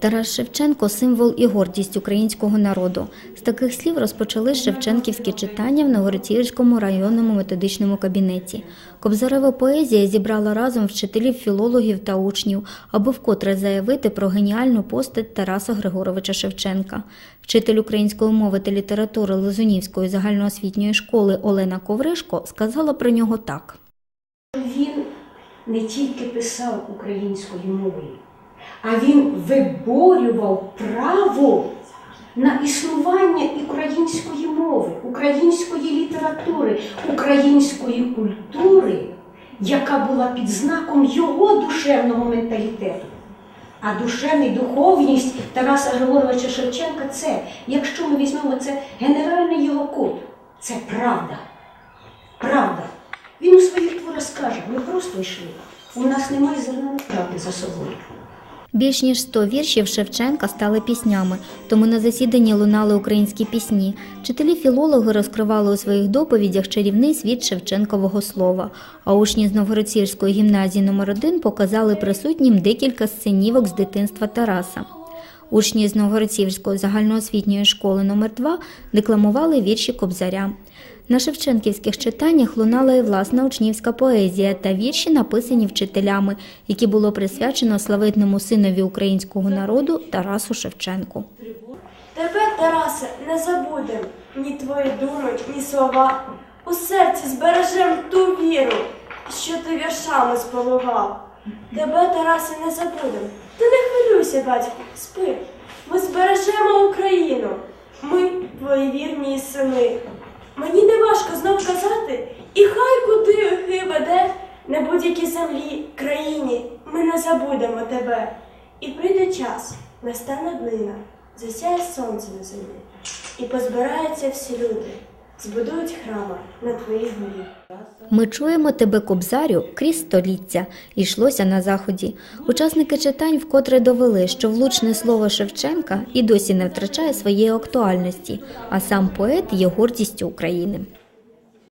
Тарас Шевченко символ і гордість українського народу. З таких слів розпочали шевченківські читання в Новгородцівському районному методичному кабінеті. Кобзарева поезія зібрала разом вчителів, філологів та учнів, аби вкотре заявити про геніальну постать Тараса Григоровича Шевченка. Вчитель української мови та літератури Лизунівської загальноосвітньої школи Олена Ковришко сказала про нього так. Він не тільки писав українською мовою, а він виборював право на існування української мови, української літератури, української культури, яка була під знаком його душевного менталітету. А душевна і духовність Тараса Григоровича Шевченка це, якщо ми візьмемо це генеральний його код, це правда. Правда. Він у своїх творах скаже, ми просто йшли. У нас немає зерна правди за собою. Більш ніж 100 віршів Шевченка стали піснями, тому на засіданні лунали українські пісні. Вчителі філологи розкривали у своїх доповідях чарівний світ Шевченкового слова. А учні з Новгородцівської гімназії номер 1 показали присутнім декілька сценівок з дитинства Тараса. Учні з Новгородцівської загальноосвітньої школи номер 2 декламували вірші Кобзаря. На шевченківських читаннях лунала і власна учнівська поезія та вірші, написані вчителями, які було присвячено славетному синові українського народу Тарасу Шевченку. Тебе, Тарасе, не забудем, ні твої думи, ні слова. У серці збережем ту віру, що ти віршами сполував. Тебе, Тарасе, не забудем. Ти не хвилюйся, батьку, спи. Ми збережемо Україну. Ми твої вірні сини. Мені не важко знов казати, і хай куди веде, на будь-якій землі, країні, ми не забудемо тебе. І прийде час, настане днина, засяє сонце на землі, і позбираються всі люди, збудують храми на твоїй горі. Ми чуємо тебе, Кобзарю, крізь століття, йшлося на заході. Учасники читань вкотре довели, що влучне слово Шевченка і досі не втрачає своєї актуальності, а сам поет є гордістю України.